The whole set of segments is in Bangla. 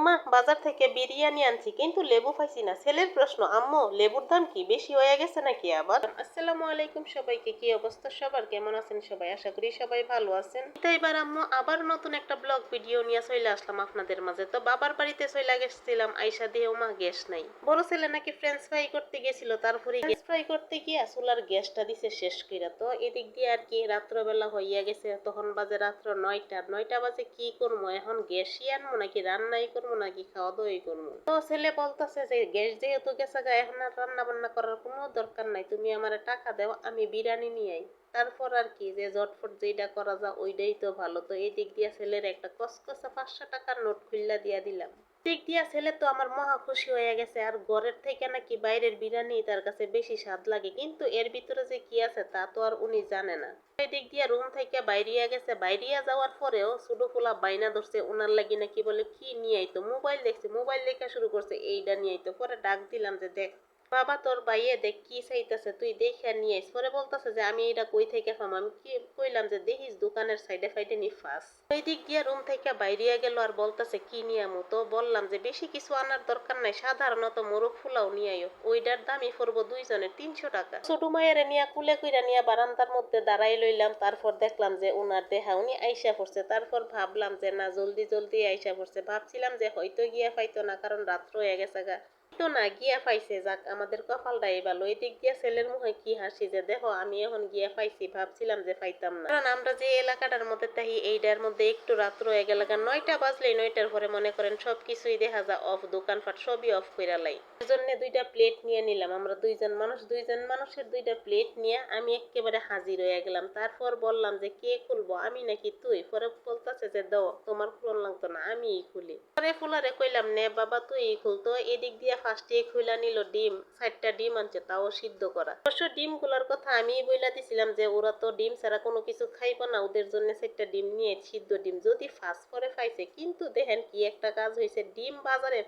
uma মা বাজার থেকে বিরিয়ানি আনছি কিন্তু লেবু পাইছি না। ছেলের প্রশ্ন আম্মু লেবুর দাম কি বেশি হয়ে গেছে নাকি আবার? আসসালামু আলাইকুম সবাইকে কি অবস্থা সবার? কেমন আছেন সবাই? আশা করি সবাই ভালো আছেন। তো এবার আম্মু আবার নতুন একটা ব্লগ ভিডিও নিয়ে চলে আসলাম আপনাদের মাঝে। তো বাবার বাড়িতে চলে গেছিলাম আইসা দিয়েও মা গ্যাস নাই। বড় ছেলে নাকি ফ্রেঞ্চ ফ্রাই করতে গেছিল তারপরে গ্যাস ফ্রাই করতে গিয়ে চুলার গ্যাসটা দিছে শেষ কইরা। তো এদিক দিয়ে আর কি রাত্রবেলা হইয়া গেছে তখন বাজে রাত্র নয়টা। নয়টা বাজে কি করব এখন গ্যাসই আনব নাকি রান্নাই করব নাকি খাওয়া দাওয়াই করব? তো ছেলে বলতেছে যে, গ্যাস যেহেতু গেছে এখন আর রান্না বান্না করার কোনো দরকার নাই। তুমি আমার টাকা দাও, আমি বিরিয়ানি নিয়ে আই। তারপর আর কি যে জটফট যেটা করা যায় ওইটাই তো ভালো। তো এই দিক দিয়ে ছেলের একটা কসকসা পাঁচশো টাকার নোট খুললা দিয়া দিলাম। দিক দিয়া ছেলে তো আমার মহা খুশি হয়ে গেছে আর ঘরের থেকে নাকি বাইরের বিরিয়ানি তার কাছে বেশি স্বাদ লাগে, কিন্তু এর ভিতরে যে কি আছে তা তো আর উনি জানে না। এই দিক দিয়া রুম থেকে বাইরিয়া গেছে, বাইরিয়া যাওয়ার পরেও ছোটো পোলা বাইনা ধরছে ওনার লাগি নাকি বলে, কি নিয়ে আইতো? মোবাইল দেখছে, মোবাইল দেখা শুরু করছে এইটা নিয়ে আইতো। পরে ডাক দিলাম যে, দেখ বাবা তোর বাইয়ে দেখ কি চাইতেছে, তুই দেখে নিয়ে আইস। পরে বলতেছে যে আমি এটা কই থেকে পাম আমি কি কইলাম যে দেখিস দোকানের সাইডে ফাইডে নি ফাস। ওই দিক দিয়ে রুম থেকে বাইরিয়া গেল আর বলতেছে কি নিয়ে আমু? তো বললাম যে বেশি কিছু আনার দরকার নাই, সাধারণত মোরগ ফুলাও নিয়ে আইও। ওইটার দামই পড়ব দুইজনের তিনশো টাকা। ছোট মায়ের নিয়ে কুলে কইরা নিয়ে বারান্দার মধ্যে দাঁড়াই লইলাম, তারপর দেখলাম যে ওনার দেহা উনি আইসা পড়ছে। তারপর ভাবলাম যে না, জলদি জলদি আইসা পড়ছে। ভাবছিলাম যে হয়তো গিয়া পাইতো না, কারণ রাত্র হয়ে গেছে গা। তো না গিয়া পাইছে, যাক, আমাদের কপালটাই ভালো এই দিক দিয়ে ছেলের মুখে কি হাসি যে, দেখো, আমি এখন গিয়া পাইছি, ভাবছিলাম যে পাইতাম না। কারণ আমরা যে এলাকাটার মধ্যে তাই এইটার মধ্যে একটু রাত রয়ে গেল নয়টা বাজলেই নয়টার পরে মনে করেন সব কিছুই দেখা যায়, অফ, দোকানপাট সবই অফ কইরা লাই। জন্য দুইটা প্লেট নিয়ে নিলাম। আমরা দুইজন মানুষ, দুইজন মানুষের দুইটা প্লেট নিয়ে আমি একেবারে হাজির হয়ে গেলাম। তারপর বললাম যে, কে খুলবো? আমি নাকি তুই? পরে বলতেছে যে, দাও, তোমার খুলন লাগতো না, আমিই খুলি। পরে ফুলারে কইলাম, নে বাবা তুই খুলতো এদিক দিয়ে ফার্স্টে খুইলা নিল ডিম, চারটা ডিম আনছে, তাও সিদ্ধ করা। অবশ্য ডিমগুলার কথা আমি বইলা দিছিলাম যে, ওরা তো ডিম ছাড়া কোনো কিছু খাইব না, ওদের জন্য চারটা ডিম নিয়ে সিদ্ধ ডিম। যদি ফার্স্ট করে পাইছে কিন্তু দেখেন কি একটা কাজ হয়েছে ডিম বাজারে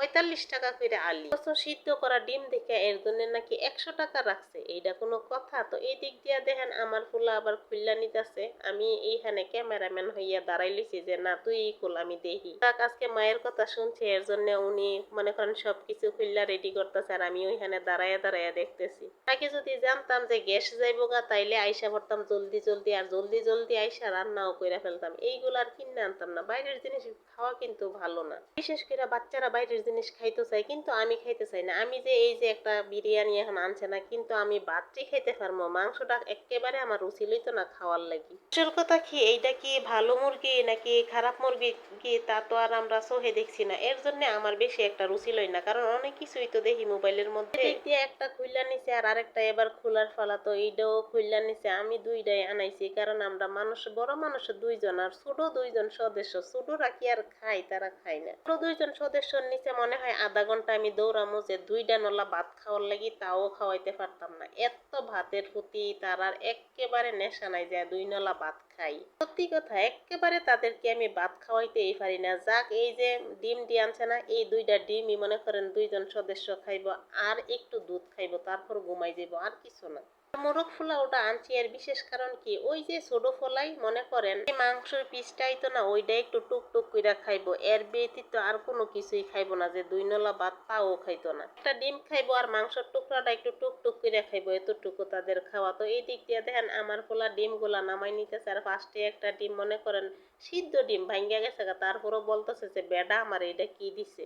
পঁয়তাল্লিশ টাকা করে আলি। অথচ সিদ্ধ করা ডিম দেখে এর জন্য নাকি একশো টাকা রাখছে। এইটা কোনো কথা? তো এই দিক দিয়া দেখেন, আমার ফুলা আবার খুললা নিতেছে। আমি এইখানে ক্যামেরাম্যান হইয়া দাঁড়াই লিছি যে, না, তুই এই খুল আমি দেখি তাক আজকে মায়ের কথা শুনছে, এর জন্য উনি মনে করেন সবকিছু খুললা রেডি করতেছে আর আমি ওইখানে দাঁড়াইয়া দাঁড়াইয়া দেখতেছি। তাকে যদি জানতাম যে গ্যাস যাইব গা, তাইলে আইসা পড়তাম জলদি জলদি আর জলদি জলদি আইসা রান্নাও করে ফেলতাম। এইগুলো আর কিনে আনতাম না। বাইরের জিনিস খাওয়া কিন্তু ভালো না। বিশেষ করে বাচ্চারা বাইরের জিনিস খাইতে চাই, কিন্তু আমি খাইতে চাই না। আমি যে এই যে একটা বিরিয়ানি এখন আনছে না, কিন্তু আমি বাচ্চি খাইতে পারব, মাংসটা একেবারে আমার রুচি লইতো না খাওয়ার লাগি। আসল কথা কি, এইটা কি ভালো মুরগি নাকি খারাপ মুরগি কি তা তো আর আমরা চোখে দেখছি না। এর জন্য আমার বেশি একটা রুচি লই না, কারণ অনেক কিছুই তো দেখি মোবাইলের মধ্যে। দিয়ে একটা খুললা নিছে আর আরেকটা এবার খোলার ফলা, তো এইটাও খুললা নিছে। আমি দুইটাই আনাইছি, কারণ আমরা মানুষ, বড় মানুষ দুইজন আর ছোট দুইজন সদস্য। ছোটরা কি আর খায়, তারা খায় না। ছোট দুইজন সদস্যর নিচে মনে হয় আধা ঘণ্টা আমি দৌড়ামো যে দুইটা নলা ভাত খাওয়ার লাগি তাও খাওয়াইতে পারতাম না। এত ভাতের প্রতি তার আর একেবারে নেশা নাই যায় দুই নলা ভাত খাই। সত্যি কথা একেবারে তাদেরকে আমি ভাত খাওয়াইতেই পারি না। যাক, এই যে ডিম দিয়ে আনছে না, এই দুইটা ডিমই মনে করেন দুইজন সদস্য খাইব, আর একটু দুধ খাইব, তারপর ঘুমাই যাইব, আর কিছু না। মোরগ ফোলা ওটা আনছি, এর বিশেষ কারণ কি? ওই যে ছোট ফোলাই, মনে করেন, এই মাংসের পিসটাই তো না, ওইটা একটু টুক টুক করে খাইবো। এর ব্যতীত আর কোনো কিছুই খাইবো না, যে দুই নলা ভাত তাও খাইতো না। একটা ডিম খাইবো আর মাংসের টুকরাটা একটু টুক টুক করে খাইবো, এতটুকু তাদের খাওয়া। তো এই দিক দিয়ে দেখেন, আমার ফোলা ডিমগুলা নামাই নিতেছে, আর ফার্স্টে একটা ডিম, মনে করেন, সিদ্ধ ডিম ভাঙ্গা গেছে তারপরও বলতেছে যে, বেডা আমার এটা কি দিছে?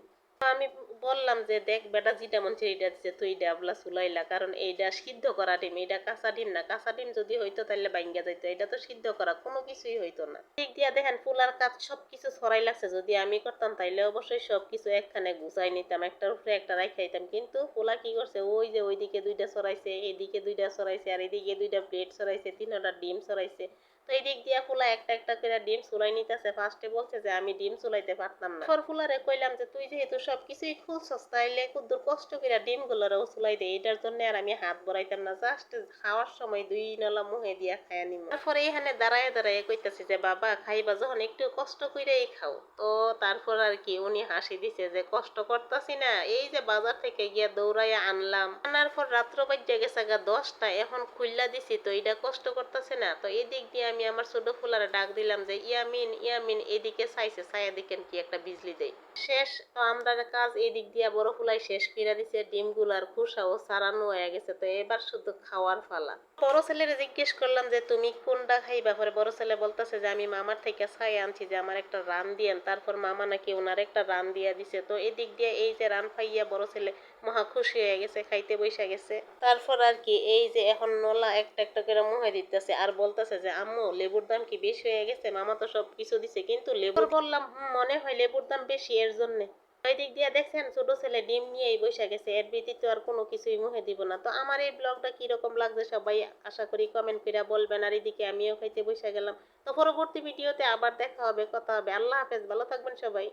আমি বললাম যে, দেখ বেটা, যেটা মন এইটা দিচ্ছে তুই ডাবলা চুলাইলা কারণ এইটা সিদ্ধ করা ডিম, এইটা কাঁচা ডিম না, কাঁচা ডিম যদি হইতো তাহলে বাইঙ্গা যাইতো এটা তো সিদ্ধ করা, কোনো কিছুই হইতো না। ঠিক দিয়া দেখেন, ফুলার কাজ সব কিছু ছড়াই লাগছে, যদি আমি করতাম তাইলে অবশ্যই সব কিছু একখানে গুছাই নিতাম, একটার উপরে একটা রাখাইতাম কিন্তু ফুলা কি করছে, ওই যে ওইদিকে দুইটা ছড়াইছে, এইদিকে দুইটা ছড়াইছে, আর এদিকে দুইটা প্লেট ছড়াইছে, তিনটা ডিম ছড়াইছে তো এই দিয়া ফুলা একটা একটা করে ডিম চুলাই নিতেছে। ফার্স্টে বলছে যে, আমি ডিম চুলাইতে পারতাম না। ফুলারে কইলাম যে, তুই যেহেতু সব কিছুই খুঁজছস তাইলে কুদ্দুর কষ্ট করে ডিম গুলোরও চুলাই দে। এটার জন্য আর আমি হাত বড়াইতাম না। জাস্ট খাওয়ার সময় দুই নলা মুহে দিয়া খাইয়া নিম। তারপরে এখানে দাঁড়ায় দাঁড়ায় কইতাছি যে, বাবা, খাইবা যখন একটু কষ্ট কইরাই খাও। তো তারপর আর কি উনি হাসি দিছে যে, কষ্ট করতাছি না। এই যে বাজার থেকে গিয়া দৌড়াইয়া আনলাম। আনার পর রাত্র বাজ্যা গেছে গা দশটা এখন খুললা দিছি, তো এটা কষ্ট করতেছে না। তো এই দিক দিয়ে আমি আমার ছোট ফুলারে ডাক দিলাম যে, ইয়ামিন ইয়ামিন, এদিকে চাইছে ছায়া দেখেন কি একটা বিজলি দেয়। শেষ তো আমরা কাজ এদিক দিয়া বড় ফুলাই শেষ করে দিছে ডিমগুলার খোসাও সারানো হয়ে গেছে। তো এবার শুধু খাওয়ার ফালা বড় ছেলের জিজ্ঞেস করলাম যে, তুমি কোনটা খাইবা? পরে বড় ছেলে বলতেছে যে, আমি মামার থেকে ছাই আনছি যে, আমার একটা রান দিয়েন। তারপর মামা নাকি ওনার একটা রান দিয়া দিছে। তো এদিক দিয়ে এই যে রান পাইয়া বড় ছেলে মহা খুশি হয়ে গেছে, খাইতে বৈশা গেছে। তারপর আর কি, এই যে এখন নলা একটা একটা করে মুহে দিতেছে আর বলতেছে যে, আম্মু, লেবুর দাম কি বেশি হয়ে গেছে? মামা তো সব কিছু দিছে, কিন্তু লেবুর বললাম মনে হয় লেবুর দাম বেশি। এর জন্যে। ওই দিক দিয়ে দেখছেন, ছোট ছেলে ডিম নিয়েই বসে গেছে। এর ব্যতীত আর কোনো কিছুই মুখে দিব না। তো আমার এই ব্লগটা কীরকম লাগছে সবাই আশা করি কমেন্ট করে বলবেন। আর এদিকে আমিও খাইতে বসে গেলাম। তো পরবর্তী ভিডিওতে আবার দেখা হবে, কথা হবে। আল্লাহ হাফেজ, ভালো থাকবেন সবাই।